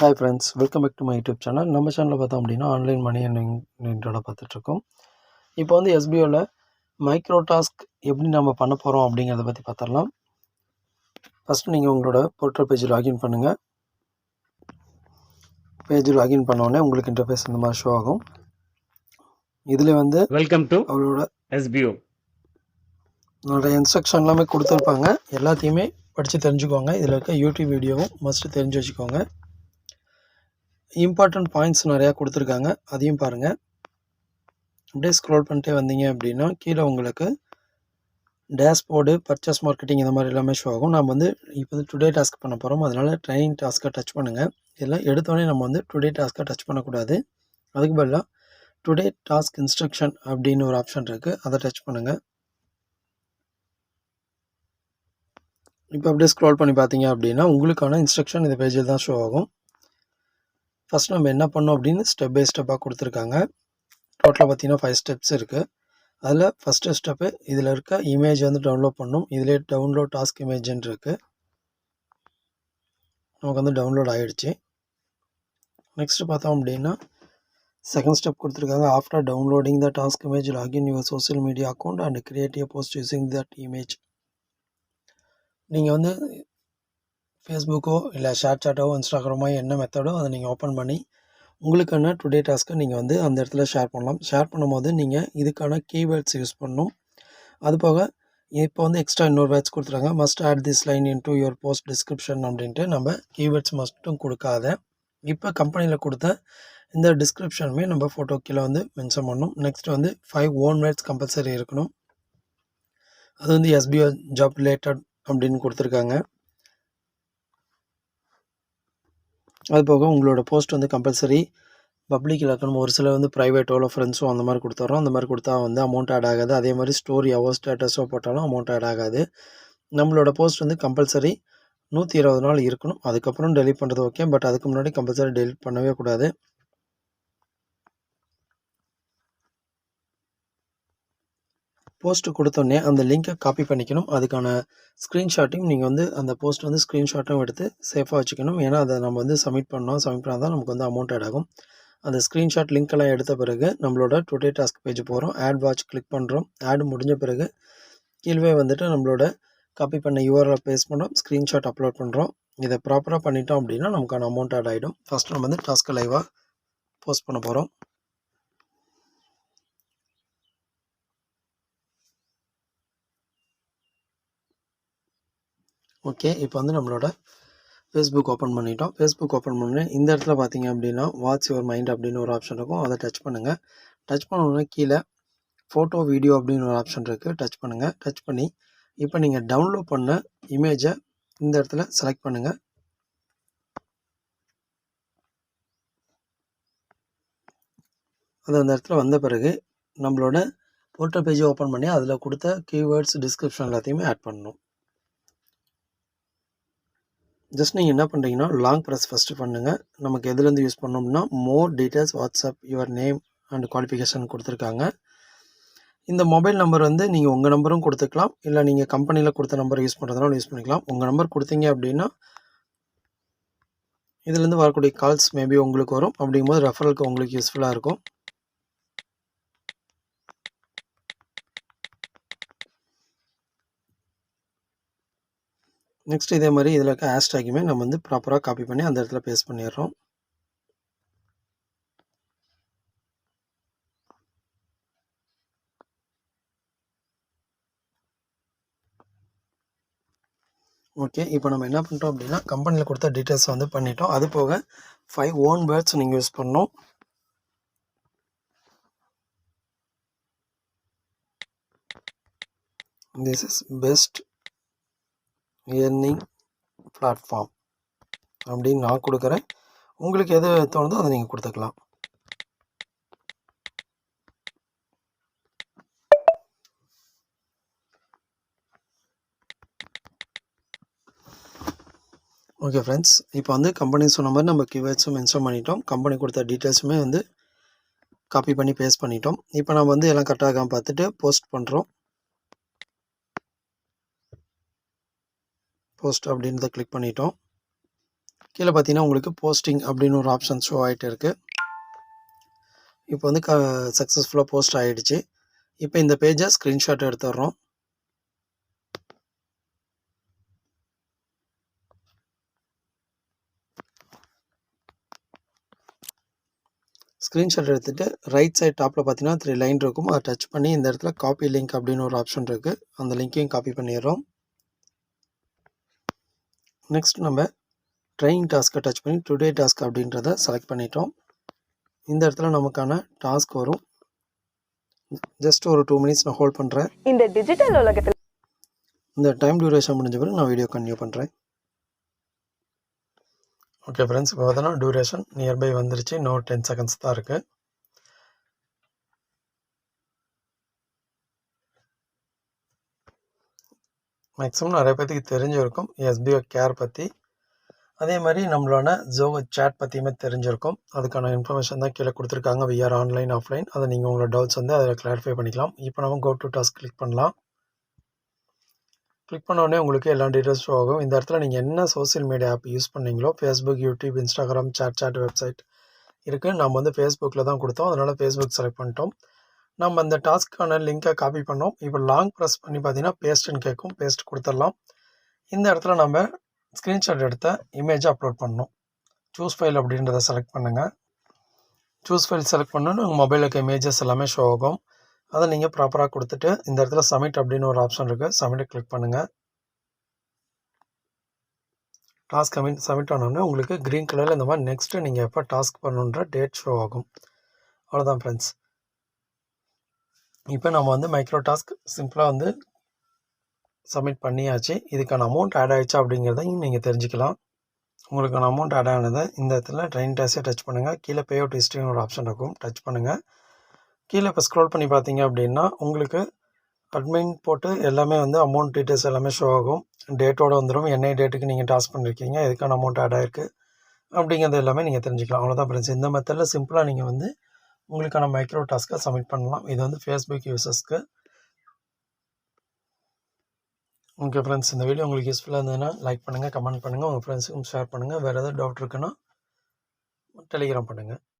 Hi friends welcome back to my YouTube channel நம்ம சேனலில் பார்த்தோம் அப்படின்னா ஆன்லைன் மணி என்கிட்ட பார்த்துட்ருக்கோம். இப்போ வந்து எஸ்பிஓவில் மைக்ரோ டாஸ்க் எப்படி நம்ம பண்ண போகிறோம் அப்படிங்கிறத பற்றி பார்த்துடலாம். ஃபஸ்ட்டு நீங்கள் உங்களோட போர்ட்டல் பேஜ் லாகின் பண்ணுங்கள் பேஜ் லாகின் பண்ணோடனே உங்களுக்கு இன்டர்ஃபேஸ் இந்த மாதிரி ஷோ ஆகும். இதில் வந்து வெல்கம் டு அவளோட எஸ்பிஓ நிறைய இன்ஸ்ட்ரக்ஷன் எல்லாமே கொடுத்துருப்பாங்க. எல்லாத்தையுமே படித்து தெரிஞ்சுக்கோங்க. இதில் இருக்க யூடியூப் வீடியோவும் மஸ்ட்டு தெரிஞ்சு வச்சுக்கோங்க. இம்பார்ட்டண்ட் பாயிண்ட்ஸ் நிறையா கொடுத்துருக்காங்க. அதையும் பாருங்கள் அப்படியே ஸ்க்ரோல் பண்ணிட்டே வந்தீங்க அப்படின்னா கீழே உங்களுக்கு டேஷ்போர்டு பர்ச்சேஸ் மார்க்கெட்டிங் இந்த மாதிரி எல்லாமே ஷோ ஆகும். நம்ம வந்து இப்போ வந்து டுடே டாஸ்க் பண்ண போகிறோம் அதனால் ட்ரைனிங் டாஸ்க்கை டச் பண்ணுங்கள் இதெல்லாம் எடுத்தோடனே நம்ம வந்து டுடே டாஸ்க்கை டச் பண்ணக்கூடாது. அதுக்கு பதிலாக டுடே டாஸ்க் இன்ஸ்ட்ரக்ஷன் அப்படின்னு ஒரு ஆப்ஷன் இருக்குது அதை டச் பண்ணுங்கள் இப்போ அப்படியே ஸ்க்ரோல் பண்ணி பார்த்தீங்க அப்படின்னா உங்களுக்கான இன்ஸ்ட்ரக்ஷன் இந்த பேஜில் தான் ஷோ ஆகும். ஃபஸ்ட் நம்ம என்ன பண்ணோம் அப்படின்னு ஸ்டெப் பை ஸ்டெப்பாக கொடுத்துருக்காங்க. டோட்டலாக பார்த்தீங்கன்னா ஃபைவ் ஸ்டெப்ஸ் இருக்குது அதில் ஃபஸ்ட்டு ஸ்டெப்பு இதில் இருக்க இமேஜ் வந்து டவுன்லோட் பண்ணணும் இதிலே டவுன்லோட் டாஸ்க் இமேஜ்னு இருக்குது நமக்கு வந்து டவுன்லோட் ஆகிடுச்சு நெக்ஸ்ட்டு பார்த்தோம் அப்படின்னா செகண்ட் ஸ்டெப் கொடுத்துருக்காங்க. After downloading the task image login your social media account and creative post using that image நீங்கள் வந்து ஃபேஸ்புக்கோ இல்லை ஷேர் சாட்டோ இன்ஸ்டாகிராமோ என்ன மெத்தடோ அதை நீங்கள் ஓப்பன் பண்ணி உங்களுக்கான டுடே டாஸ்க்கை நீங்கள் வந்து அந்த இடத்துல ஷேர் பண்ணலாம். ஷேர் பண்ணும்போது நீங்கள் இதுக்கான கீவேர்ட்ஸ் யூஸ் பண்ணணும். அது போக இப்போ வந்து எக்ஸ்ட்ரா இன்னொரு வேர்ட்ஸ் கொடுத்துருக்காங்க. Must add this line into your post description அப்படின்ட்டு நம்ம கீவேர்ட்ஸ் மஸ்ட்டும் கொடுக்காத இப்போ கம்பெனியில் கொடுத்த இந்த டிஸ்கிரிப்ஷனுமே நம்ம ஃபோட்டோ கீழே வந்து மென்ஷன் பண்ணணும். நெக்ஸ்ட் வந்து ஃபைவ் ஓன் வேர்ட்ஸ் கம்பல்சரி இருக்கணும். அது வந்து எஸ்பிஓ ஜாப் ரிலேட்டட் அப்படின்னு கொடுத்துருக்காங்க. அது போக உங்களோட போஸ்ட் வந்து கம்பல்சரி பப்ளிக்கில் இருக்கணும். ஒரு சில வந்து ப்ரைவேட்டோ இல்லை ஃப்ரெண்ட்ஸோ அந்த மாதிரி கொடுத்துட்றோம் அந்த மாதிரி கொடுத்தா வந்து அமௌண்ட் ஆட் ஆகாது. அதே மாதிரி ஸ்டோரியாவோ ஸ்டேட்டஸோ போட்டாலும் அமௌண்ட் ஆட் ஆகாது. நம்மளோட போஸ்ட் வந்து கம்பல்சரி நூற்றி இருபது நாள் இருக்கணும். அதுக்கப்புறம் டெலிட் பண்ணுறது ஓகே பட் அதுக்கு முன்னாடி கம்பல்சரி டெலிட் பண்ணவே கூடாது. போஸ்ட்டு கொடுத்தோடனே அந்த லிங்க்கை காப்பி பண்ணிக்கணும். அதுக்கான ஸ்க்ரீன்ஷாட்டையும் நீங்கள் வந்து அந்த போஸ்ட் வந்து ஸ்க்ரீன்ஷாட்டும் எடுத்து சேஃபாக வச்சுக்கணும். ஏன்னா அதை நம்ம வந்து சப்மிட் பண்ணோம். சப்மிட் பண்ணால் தான் நமக்கு வந்து அமௌண்ட் ஆட் ஆகும். அந்த ஸ்க்ரீன்ஷாட் லிங்க் எல்லாம் எடுத்த பிறகு நம்மளோட டுடே டாஸ்க் பேஜ் போகிறோம் ஆட் வாட்ச் கிளிக் பண்ணுறோம் ஆட் முடிஞ்ச பிறகு கீழே வந்துட்டு நம்மளோட காப்பி பண்ண யூஆர்எல் பேஸ் பண்ணுறோம் ஸ்க்ரீன்ஷாட் அப்லோட் பண்ணுறோம் இதை ப்ராப்பராக பண்ணிட்டோம் அப்படின்னா நமக்கான அமௌண்ட் ஆட் ஆகிடும் ஃபஸ்ட்டு நம்ம வந்து டாஸ்க்கு லைவாக போஸ்ட் பண்ண போகிறோம் ஓகே இப்போ வந்து நம்மளோட ஃபேஸ்புக் ஓப்பன் பண்ணிட்டோம். ஃபேஸ்புக் ஓப்பன் பண்ணி இந்த இடத்துல பார்த்தீங்க அப்படின்னா வாட்ஸ் யுவர் மைண்ட் அப்படின்னு ஒரு ஆப்ஷன் இருக்கும். அதை டச் பண்ணுங்கள் டச் பண்ணோன்னா கீழே ஃபோட்டோ வீடியோ அப்படின்னு ஒரு ஆப்ஷன் இருக்குது டச் பண்ணுங்கள் டச் பண்ணி இப்போ நீங்கள் டவுன்லோட் பண்ண இமேஜை இந்த இடத்துல செலக்ட் பண்ணுங்கள் அது அந்த இடத்துல வந்த பிறகு நம்மளோட போர்ட்டல் பேஜை ஓப்பன் பண்ணி அதில் கொடுத்த கீவேர்ட்ஸ் டிஸ்கிரிப்ஷன் எல்லாத்தையுமே ஆட் பண்ணணும். ஜஸ்ட் நீங்கள் என்ன பண்ணுறீங்கன்னா லாங் ப்ரெஸ் ஃபஸ்ட்டு பண்ணுங்கள் நமக்கு எதுலேருந்து யூஸ் பண்ணோம்னா more details WhatsApp your name and qualification கொடுத்துருக்காங்க. இந்த மொபைல் நம்பர் வந்து நீங்கள் உங்கள் நம்பரும் கொடுத்துக்கலாம். இல்லை நீங்கள் கம்பெனியில் கொடுத்த நம்பர் யூஸ் பண்ணுறதுனால யூஸ் பண்ணிக்கலாம். உங்கள் நம்பர் கொடுத்தீங்க அப்படின்னா இதுலேருந்து வரக்கூடிய கால்ஸ் மேபி உங்களுக்கு வரும். அப்படிங்கும்போது ரெஃபரலுக்கு உங்களுக்கு யூஸ்ஃபுல்லாக இருக்கும். நெக்ஸ்ட் இதே மாதிரி இதில் இருக்க ஹேஷ்டேக்குமே நம்ம வந்து ப்ராப்பராக காப்பி பண்ணி அந்த இடத்துல பேஸ்ட் பண்ணிடுறோம். ஓகே இப்போ நம்ம என்ன பண்ணிட்டோம் அப்படின்னா கம்பெனியில் கொடுத்த டீட்டெயில்ஸ் வந்து பண்ணிட்டோம். அது போக ஃபைவ் ஓன் வேர்ட்ஸ் நீங்கள் யூஸ் பண்ணோம் this is best earning platform அப்படின்னு நான் கொடுக்குறேன். உங்களுக்கு எது தோணுதோ அதை நீங்கள் கொடுத்துக்கலாம். ஓகே ஃப்ரெண்ட்ஸ் இப்போ வந்து கம்பெனி சொன்ன மாதிரி நம்ம கீவேர்ட்ஸும் மென்ஷன் பண்ணிட்டோம். கம்பெனி கொடுத்த டீட்டெயில்ஸுமே வந்து காப்பி பண்ணி பேஸ்ட் பண்ணிட்டோம். இப்போ நம்ம வந்து எல்லாம் கரெக்டாக பார்த்துட்டு போஸ்ட் பண்ணுறோம் போஸ்ட் அப்படின்றத கிளிக் பண்ணிட்டோம். கீழே பார்த்தீங்கன்னா உங்களுக்கு போஸ்டிங் அப்படின்னு ஒரு ஆப்ஷன் ஷோ ஆகிட்டு இருக்குது இப்போ வந்து க சக்ஸஸ்ஃபுல்லாக போஸ்ட் ஆகிடுச்சு இப்போ இந்த பேஜை ஸ்க்ரீன்ஷாட் எடுத்துடுறோம். ஸ்க்ரீன்ஷாட் எடுத்துகிட்டு ரைட் சைட் டாப்பில் பார்த்தீங்கன்னா த்ரீ லைன் இருக்கும். அதை டச் பண்ணி இந்த இடத்துல காப்பி லிங்க் அப்படின்னு ஒரு ஆப்ஷன் இருக்குது அந்த லிங்க்கையும் காப்பி பண்ணிடுறோம். நெக்ஸ்ட் நம்ம ட்ரைனிங் டாஸ்க்கை டச் பண்ணி டுடே டாஸ்க் அப்படின்றத செலக்ட் பண்ணிட்டோம். இந்த இடத்துல நமக்கான டாஸ்க் வரும். ஜஸ்ட் ஒரு டூ மினிட்ஸ் நான் ஹோல்ட் பண்ணுறேன் இந்த டிஜிட்டல் உலகத்தில் இந்த டைம் டியூரேஷன் முடிஞ்ச பிறகு நான் வீடியோ கன்டினியூ பண்ணுறேன் ஓகே ஃப்ரெண்ட்ஸ் இப்போ பார்த்தோன்னா டியூரேஷன் நியர்பை வந்துருச்சு. இன்னும் டென் செகண்ட்ஸ் தான் இருக்குது மேக்ஸிமம் நிறைய பேர்த்துக்கு தெரிஞ்சிருக்கும். எஸ்பிஓ கேர் பற்றி அதே மாதிரி நம்மளோட ஜோகோ சேட் பற்றியுமே தெரிஞ்சிருக்கும். அதுக்கான இன்ஃபர்மேஷன் தான் கீழே கொடுத்துருக்காங்க. விஆர் ஆன்லைன் ஆஃப்லைன் அதை நீங்கள் உங்களோட டவுட்ஸ் வந்து அதில் கிளாரிஃபை பண்ணிக்கலாம். இப்போ நம்ம கோ டு டாஸ்க் கிளிக் பண்ணலாம். கிளிக் பண்ணோடனே உங்களுக்கு எல்லா டீட்டெயில்ஸ் ஷோ ஆகும். இந்த இடத்துல நீங்கள் என்ன சோஷியல் மீடியா ஆப் யூஸ் பண்ணீங்களோ Facebook YouTube Instagram chat chat website இருக்குது நம்ம வந்து ஃபேஸ்புக்கில் தான் கொடுத்தோம். அதனால் ஃபேஸ்புக் செலக்ட் பண்ணிட்டோம். நம்ம அந்த டாஸ்க்கான லிங்க்கை காப்பி பண்ணோம். இப்போ லாங் ப்ரெஸ் பண்ணி பார்த்தீங்கன்னா பேஸ்ட்டுன்னு கேட்கும். பேஸ்ட் கொடுத்துடலாம். இந்த இடத்துல நம்ம ஸ்க்ரீன்ஷாட் எடுத்த இமேஜை அப்லோட் பண்ணணும். சூஸ் ஃபைல் அப்படின்றத செலக்ட் பண்ணுங்கள் சூஸ் ஃபைல் செலக்ட் பண்ணோன்னு உங்கள் மொபைலுக்கு இமேஜஸ் எல்லாமே ஷோ ஆகும். அதை நீங்கள் ப்ராப்பராக கொடுத்துட்டு இந்த இடத்துல சப்மிட் அப்படின்னு ஒரு ஆப்ஷன் இருக்குது சப்மிட்டை கிளிக் பண்ணுங்கள் டாஸ்க் கமிட் சப்மிட் ஆனோடனே உங்களுக்கு க்ரீன் கலரில் இந்த மாதிரி நெக்ஸ்ட்டு நீங்கள் எப்போ டாஸ்க் பண்ணணுன்ற டேட் ஷோ ஆகும். அவ்வளோதான் ஃப்ரெண்ட்ஸ் இப்போ நம்ம வந்து மைக்ரோ டாஸ்க் சிம்பிளாக வந்து சப்மிட் பண்ணியாச்சு. இதுக்கான அமௌண்ட் ஆட் ஆகிடுச்சா அப்படிங்கிறதையும் நீங்கள் தெரிஞ்சுக்கலாம். உங்களுக்கான அமௌண்ட் ஆட் ஆனதை இந்த இடத்துல ட்ரெயின் டேஸை டச் பண்ணுங்கள் கீழே பே அவுட் ஹிஸ்ட்ரின்னு ஒரு ஆப்ஷன் இருக்கும். டச் பண்ணுங்கள் கீழே இப்போ ஸ்க்ரோல் பண்ணி பார்த்தீங்க அப்படின்னா உங்களுக்கு அட்மின் போட்டு எல்லாமே வந்து அமௌண்ட் டீட்டெயில்ஸ் எல்லாமே ஷோ ஆகும். டேட்டோட வந்துடும் என்ன டேட்டுக்கு நீங்கள் டாஸ்க் பண்ணியிருக்கீங்க எதுக்கான அமௌண்ட் ஆட் ஆயிருக்கு. அப்படிங்கிறது எல்லாமே நீங்கள் தெரிஞ்சுக்கலாம். அவ்வளோதான் ஃப்ரெண்ட்ஸ் இந்த மெத்தடில் சிம்பிளாக நீங்கள் வந்து உங்களுக்கான மைக்ரோ டாஸ்க்கை சப்மிட் பண்ணலாம். இது வந்து ஃபேஸ்புக் யூசர்ஸ்க்கு ஓகே ஃப்ரெண்ட்ஸ் இந்த வீடியோ உங்களுக்கு யூஸ்ஃபுல்லாக இருந்ததுன்னா லைக் பண்ணுங்கள் கமெண்ட் பண்ணுங்கள் உங்கள் ஃப்ரெண்ட்ஸுக்கும் ஷேர் பண்ணுங்கள் வேறு ஏதாவது டவுட் இருக்குன்னா டெலிகிராம் பண்ணுங்கள்